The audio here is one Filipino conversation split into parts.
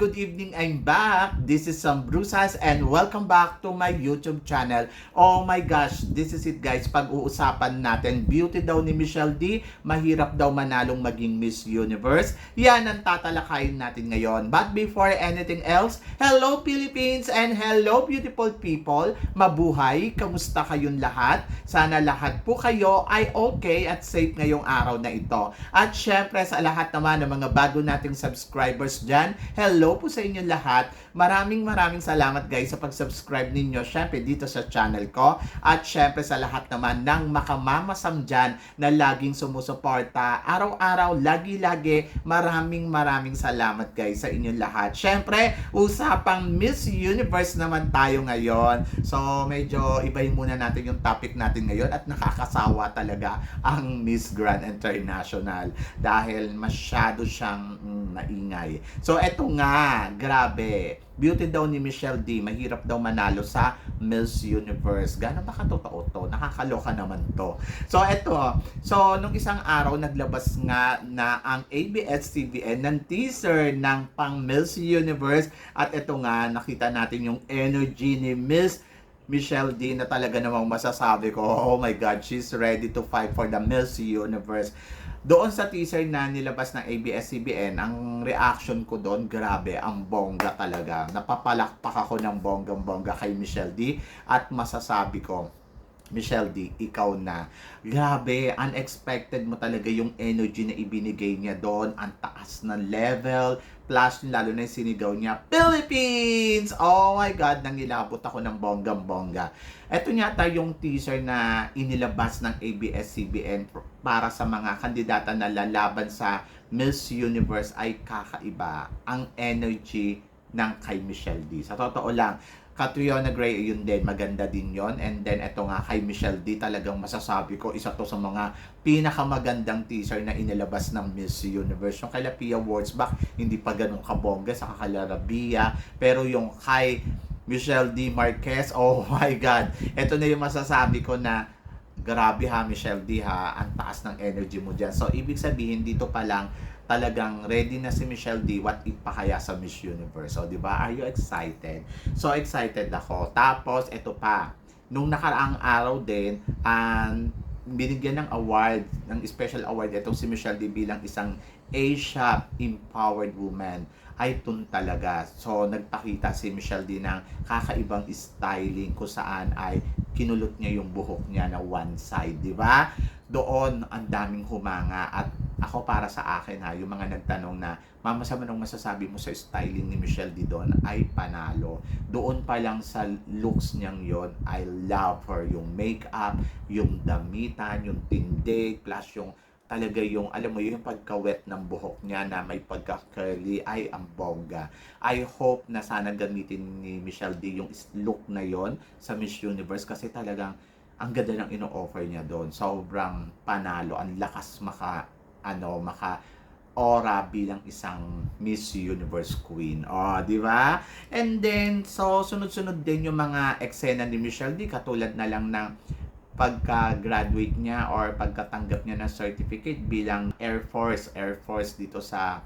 Good evening! I'm back! This is Sam Brusas and welcome back to my YouTube channel. Oh my gosh! This is it guys. Pag-uusapan natin, beauty daw ni Michelle D. Mahirap daw manalong maging Miss Universe. Yan ang tatalakayin natin ngayon. But before anything else, hello Philippines and hello beautiful people! Mabuhay! Kamusta kayong lahat? Sana lahat po kayo ay okay at safe ngayong araw na ito. At syempre sa lahat naman ng mga bago nating subscribers dyan, hello po sa inyo lahat. Maraming maraming salamat guys sa pag-subscribe ninyo syempre dito sa channel ko. At syempre sa lahat naman ng makamamasam dyan na laging sumusuporta. Araw-araw, lagi-lagi, maraming maraming salamat guys sa inyo lahat. Syempre, usapang Miss Universe naman tayo ngayon. So, medyo ibahin muna natin yung topic natin ngayon at nakakasawa talaga ang Miss Grand International dahil masyado siyang mm, maingay. So, eto nga, grabe. Beauty daw ni Michelle D, mahirap daw manalo sa Miss Universe. Gano'n ba katotoo to? Nakakaloka naman to. So, eto. So, nung isang araw, naglabas nga na ang ABS-CBN ng teaser ng pang Miss Universe. At eto nga, nakita natin yung energy ni Miss Michelle D na talaga namang masasabi ko, oh my God, she's ready to fight for the Miss Universe. Doon sa teaser na nilabas ng ABS-CBN, ang reaction ko doon, grabe, ang bongga talaga. Napapalakpak ako ng bonggang-bongga kay Michelle D at masasabi ko, Michelle D, ikaw na. Grabe, unexpected mo talaga yung energy na ibinigay niya doon. Ang taas ng level. Plus, lalo na yung sinigaw niya, Philippines! Oh my God, nangilabot ako ng bonggang-bongga. Ito yata yung teaser na inilabas ng ABS-CBN para sa mga kandidata na lalaban sa Miss Universe ay kakaiba. Ang energy ng kay Michelle D. Sa totoo lang, Catriona Gray, yun din, maganda din yon And then, ito nga kay Michelle D, talagang masasabi ko, isa to sa mga pinakamagandang teaser na inilabas ng Miss Universe. Yung kay Pia Wurzbach, hindi pa ganun kabongga sa Bia. Pero yung kay Michelle D. Marquez, oh my God. Ito na yung masasabi ko na grabe ha, Michelle D ha, ang taas ng energy mo dyan. So, ibig sabihin, dito pa lang, talagang ready na si Michelle D. What if pa kaya sa Miss Universe? So, di ba? Are you excited? So, excited ako. Tapos, ito pa. Nung nakaraang araw din, um, binigyan ng award, ng special award itong si Michelle D. bilang isang Asia Empowered Woman ay talaga. So, nagpakita si Michelle D ng kakaibang styling kung saan ay kinulot niya yung buhok niya na one side, di ba? Doon, ang daming humanga at ako para sa akin ha, yung mga nagtanong na, Mama, sa manong masasabi mo sa styling ni Michelle D doon ay panalo. Doon pa lang sa looks niyang yon I love her. Yung makeup, yung damitan, yung tindig, plus yung talaga yung, alam mo, yung pagka-wet ng buhok niya na may pagka-curly, ay ang bongga. I hope na sana gamitin ni Michelle D yung look na yon sa Miss Universe kasi talagang ang ganda ng ino-offer niya doon. Sobrang panalo, ang lakas maka, ano, maka, aura bilang isang Miss Universe Queen. Oh, di ba? And then, so, sunod-sunod din yung mga eksena ni Michelle D. Katulad na lang ng pagka-graduate niya or pagkatanggap niya ng certificate bilang Air Force, Air Force dito sa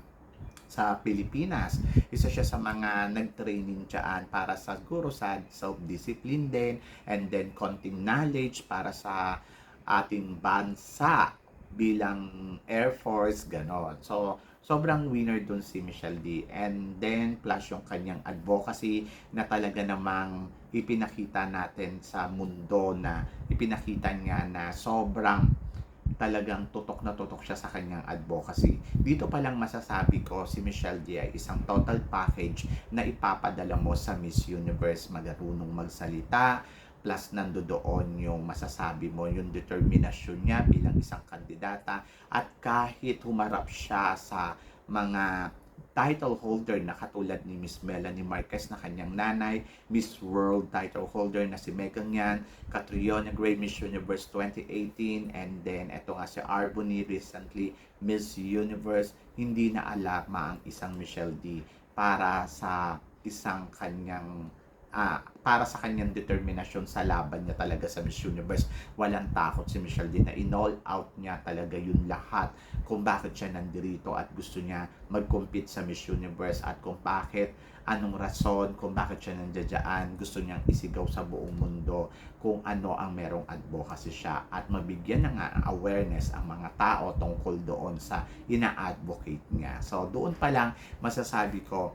sa Pilipinas. Isa siya sa mga nag-training dyan para sa guro sa self-discipline din and then konting knowledge para sa ating bansa bilang Air Force, ganon. So, sobrang winner dun si Michelle D. And then, plus yung kanyang advocacy na talaga namang ipinakita natin sa mundo na ipinakita niya na sobrang talagang tutok na tutok siya sa kanyang advocacy. Dito pa lang masasabi ko si Michelle D ay isang total package na ipapadala mo sa Miss Universe. Magarunong magsalita, plus nandoon yung masasabi mo, yung determinasyon niya bilang isang kandidata at kahit humarap siya sa mga title holder na katulad ni Miss Melanie Marquez na kanyang nanay, Miss World title holder na si Megan Yan, Catriona Gray Miss Universe 2018, and then eto nga si Arbony recently Miss Universe, hindi na alarma ang isang Michelle D para sa isang kanyang ah, para sa kanyang determinasyon sa laban niya talaga sa Miss Universe. Walang takot si Michelle D na in-all out niya talaga yun lahat kung bakit siya nandirito at gusto niya mag-compete sa Miss Universe at kung bakit anong rason kung bakit siya nandiyan gusto niyang isigaw sa buong mundo kung ano ang merong advocacy siya at mabigyan ng awareness ang mga tao tungkol doon sa ina-advocate niya. So doon pa lang masasabi ko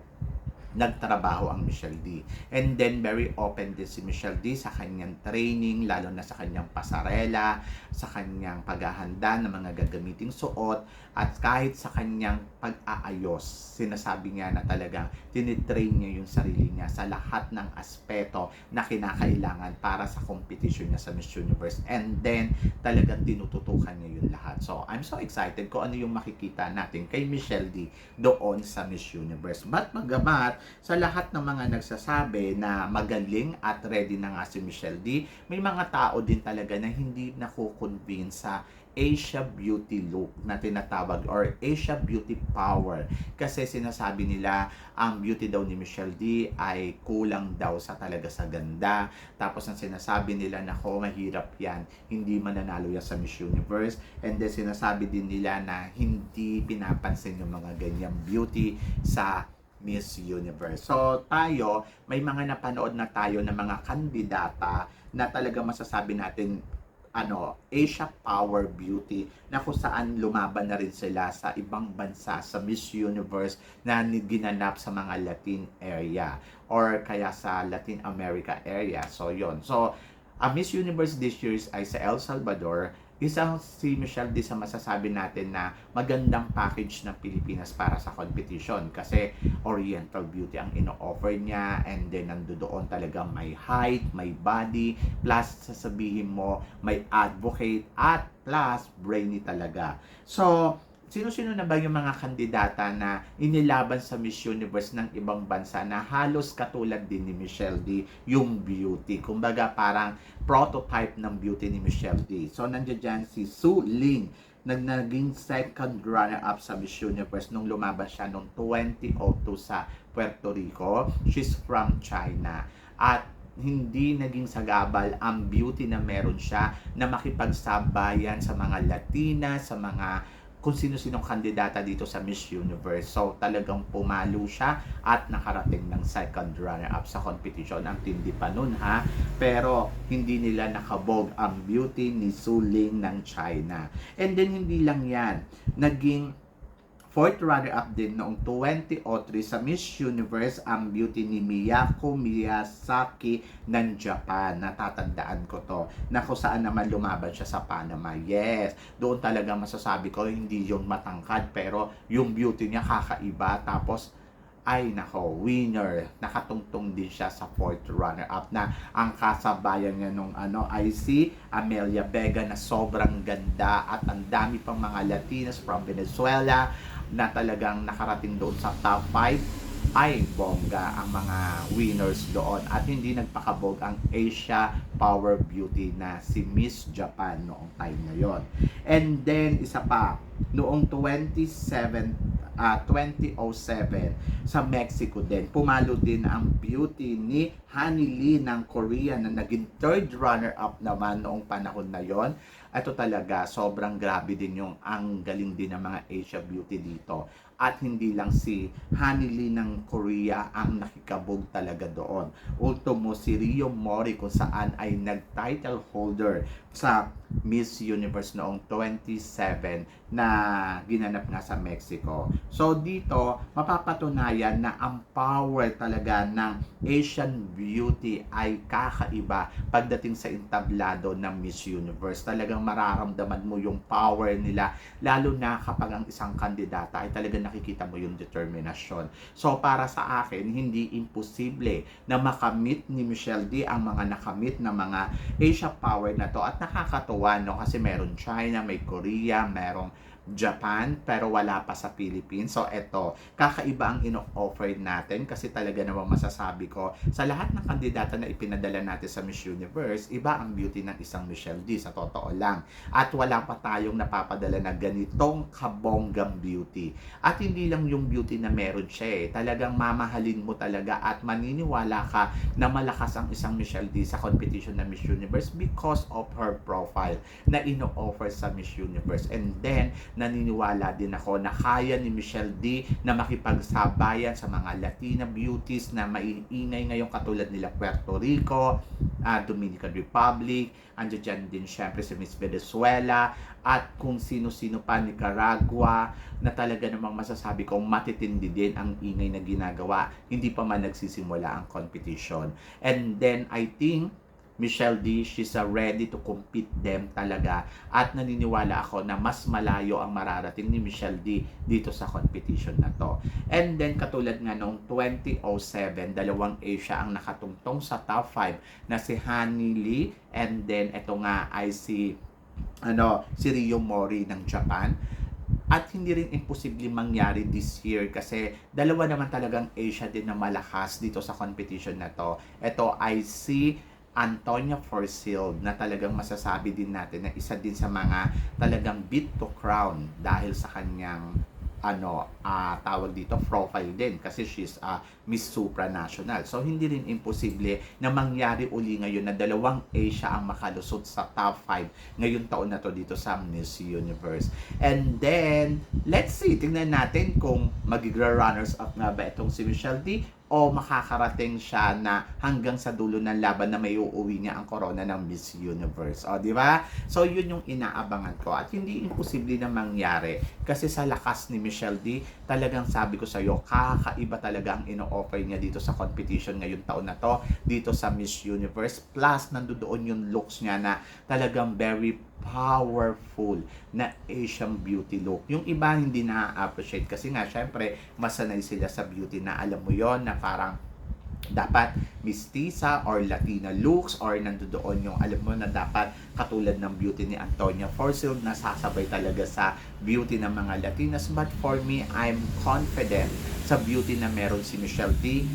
nagtrabaho ang Michelle D. And then, very open din si Michelle D sa kanyang training, lalo na sa kanyang pasarela, sa kanyang paghahanda ng mga gagamiting suot, at kahit sa kanyang pag-aayos. Sinasabi niya na talagang tinitrain niya yung sarili niya sa lahat ng aspeto na kinakailangan para sa competition niya sa Miss Universe. And then, talagang tinututukan niya yun lahat. So, I'm so excited kung ano yung makikita natin kay Michelle D doon sa Miss Universe. But magamat, sa lahat ng mga nagsasabi na magaling at ready na nga si Michelle D, may mga tao din talaga na hindi nakukonvince sa Asia Beauty look na tinatawag or Asia Beauty Power. Kasi sinasabi nila ang beauty daw ni Michelle D ay kulang daw sa talaga sa ganda. Tapos ang sinasabi nila na ko mahirap yan, hindi mananalo yan sa Miss Universe. And then sinasabi din nila na hindi pinapansin yung mga ganyang beauty sa Miss Universe. So tayo, may mga napanood na tayo ng mga kandidata na talaga masasabi natin ano, Asia Power Beauty na kung saan lumaban na rin sila sa ibang bansa sa Miss Universe na ginanap sa mga Latin area or kaya sa Latin America area. So, yon So, ang Miss Universe this year ay sa El Salvador isang si Michelle di sa masasabi natin na magandang package ng Pilipinas para sa competition kasi Oriental Beauty ang ino-offer niya and then nandoon talaga may height, may body, plus sasabihin mo may advocate at plus brainy talaga. So, sino-sino na ba yung mga kandidata na inilaban sa Miss Universe ng ibang bansa na halos katulad din ni Michelle D, yung beauty. Kumbaga parang prototype ng beauty ni Michelle D. So nandiyan dyan si Su Ling nag naging second runner-up sa Miss Universe nung lumabas siya noong 2002 sa Puerto Rico. She's from China. At hindi naging sagabal ang beauty na meron siya na makipagsabayan sa mga Latina, sa mga kung sino-sinong kandidata dito sa Miss Universe. So, talagang pumalo siya at nakarating ng second runner-up sa competition. Ang tindi pa nun ha. Pero, hindi nila nakabog ang beauty ni Su Ling ng China. And then, hindi lang yan. Naging fourth runner-up din noong 2003 sa Miss Universe ang beauty ni Miyako Miyazaki ng Japan. Natatandaan ko to. Na kung saan naman lumaban siya sa Panama. Yes, doon talaga masasabi ko hindi yung matangkad pero yung beauty niya kakaiba. Tapos ay nako, winner. Nakatungtong din siya sa fourth runner-up na ang kasabayan niya nung ano ay si Amelia Vega na sobrang ganda at ang dami pang mga Latinas from Venezuela na talagang nakarating doon sa top 5 ay bongga ang mga winners doon at hindi nagpakabog ang Asia Power Beauty na si Miss Japan noong time na yon. And then isa pa noong 27 uh, 2007 sa Mexico din. Pumalo din ang beauty ni Honey Lee ng Korea na naging third runner-up naman noong panahon na yon. Ito talaga, sobrang grabe din yung ang galing din ng mga Asia beauty dito. At hindi lang si Lee ng Korea ang nakikabog talaga doon. Ultimo si Rio Mori kung saan ay nag-title holder sa Miss Universe noong 27 na ginanap nga sa Mexico. So dito, mapapatunayan na ang power talaga ng Asian beauty ay kakaiba pagdating sa entablado ng Miss Universe. Talagang mararamdaman mo yung power nila lalo na kapag ang isang kandidata ay talagang nakikita mo yung determinasyon. So para sa akin, hindi imposible na makamit ni Michelle D ang mga nakamit na mga Asia power na to at nakakatuwa no? Kasi meron China, may Korea, merong Japan pero wala pa sa Philippines. So eto, kakaiba ang ino-offer natin kasi talaga namang masasabi ko sa lahat ng kandidata na ipinadala natin sa Miss Universe, iba ang beauty ng isang Michelle D sa totoo lang. At wala pa tayong napapadala na ganitong kabonggang beauty. At hindi lang yung beauty na meron siya eh. Talagang mamahalin mo talaga at maniniwala ka na malakas ang isang Michelle D sa competition ng Miss Universe because of her profile na ino-offer sa Miss Universe. And then, naniniwala din ako na kaya ni Michelle D na makipagsabayan sa mga Latina beauties na maiingay ngayon katulad nila Puerto Rico, ah, Dominican Republic, andyan dyan din syempre si Miss Venezuela, at kung sino-sino pa Nicaragua na talaga namang masasabi kong matitindi din ang ingay na ginagawa. Hindi pa man nagsisimula ang competition. And then I think Michelle D, she's uh, ready to compete them talaga at naniniwala ako na mas malayo ang mararating ni Michelle D dito sa competition na to. And then katulad nga noong 2007, dalawang Asia ang nakatungtong sa top 5 na si Honey Lee and then ito nga ay si ano si Rio Mori ng Japan at hindi rin imposible mangyari this year kasi dalawa naman talagang Asia din na malakas dito sa competition na to. Ito ay si Antonia Forsyth na talagang masasabi din natin na isa din sa mga talagang beat to crown dahil sa kanyang ano ah, tawag dito profile din kasi she's a Miss Supranational. So hindi rin imposible na mangyari uli ngayon na dalawang Asia ang makalusot sa top 5 ngayong taon na to dito sa Miss Universe. And then let's see tingnan natin kung magigra runners up nga ba itong si Michelle D o makakarating siya na hanggang sa dulo ng laban na may uuwi niya ang corona ng Miss Universe. O, di ba? So, yun yung inaabangan ko. At hindi imposible na mangyari. Kasi sa lakas ni Michelle D, talagang sabi ko sa'yo, kakaiba talaga ang ino-offer niya dito sa competition ngayong taon na to, dito sa Miss Universe. Plus, nandoon yung looks niya na talagang very powerful na Asian beauty look. Yung iba hindi na-appreciate kasi nga syempre masanay sila sa beauty na alam mo yon na parang dapat mistisa or Latina looks or nandoon yung alam mo na dapat katulad ng beauty ni Antonia Forsyth na sasabay talaga sa beauty ng mga Latinas but for me I'm confident sa beauty na meron si Michelle D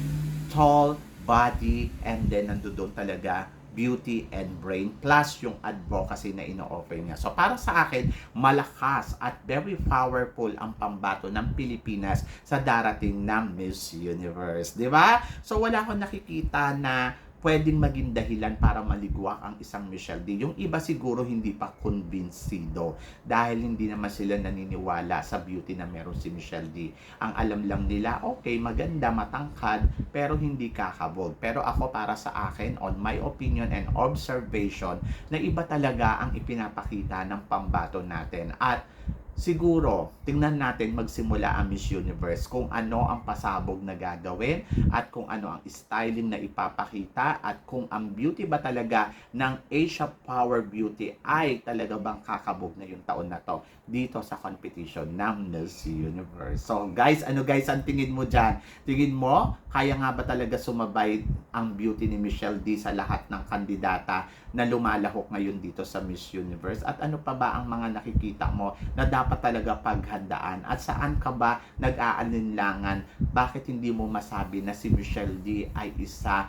tall body and then nandoon talaga beauty and brain plus yung advocacy na ino-offer niya. So para sa akin, malakas at very powerful ang pambato ng Pilipinas sa darating na Miss Universe. Di ba? So wala akong nakikita na pwedeng maging dahilan para maligwak ang isang Michelle D. Yung iba siguro hindi pa convincido dahil hindi naman sila naniniwala sa beauty na meron si Michelle D. Ang alam lang nila, okay, maganda, matangkad, pero hindi kakabog. Pero ako para sa akin, on my opinion and observation, na iba talaga ang ipinapakita ng pambato natin. At siguro, tingnan natin magsimula ang Miss Universe kung ano ang pasabog na gagawin at kung ano ang styling na ipapakita at kung ang beauty ba talaga ng Asia Power Beauty ay talaga bang kakabog na yung taon na to dito sa competition ng Miss Universe. So guys, ano guys ang tingin mo dyan? Tingin mo, kaya nga ba talaga sumabay ang beauty ni Michelle D sa lahat ng kandidata na lumalahok ngayon dito sa Miss Universe? At ano pa ba ang mga nakikita mo na dapat talaga paghandaan? At saan ka ba nag-aalinlangan? Bakit hindi mo masabi na si Michelle D ay isa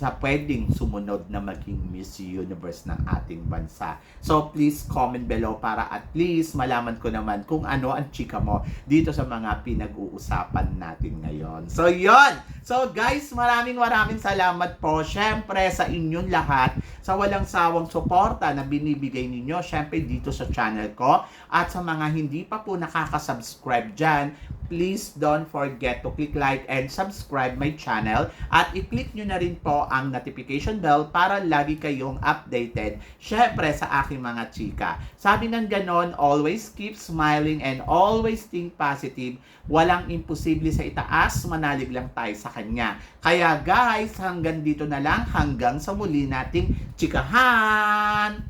sa pwedeng sumunod na maging Miss Universe ng ating bansa. So please comment below para at least malaman ko naman kung ano ang chika mo dito sa mga pinag-uusapan natin ngayon. So yon. So guys, maraming maraming salamat po syempre sa inyong lahat sa walang sawang suporta na binibigay ninyo syempre dito sa channel ko at sa mga hindi pa po nakaka-subscribe dyan, please don't forget to click like and subscribe my channel at i-click nyo na rin po ang notification bell para lagi kayong updated syempre sa aking mga chika. Sabi ng ganon, always keep smiling and always think positive. Walang imposible sa itaas, manalig lang tayo sa kanya. Kaya guys, hanggang dito na lang, hanggang sa muli nating chikahan!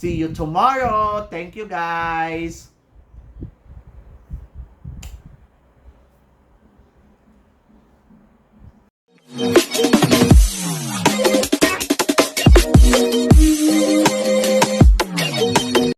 See you tomorrow! Thank you guys!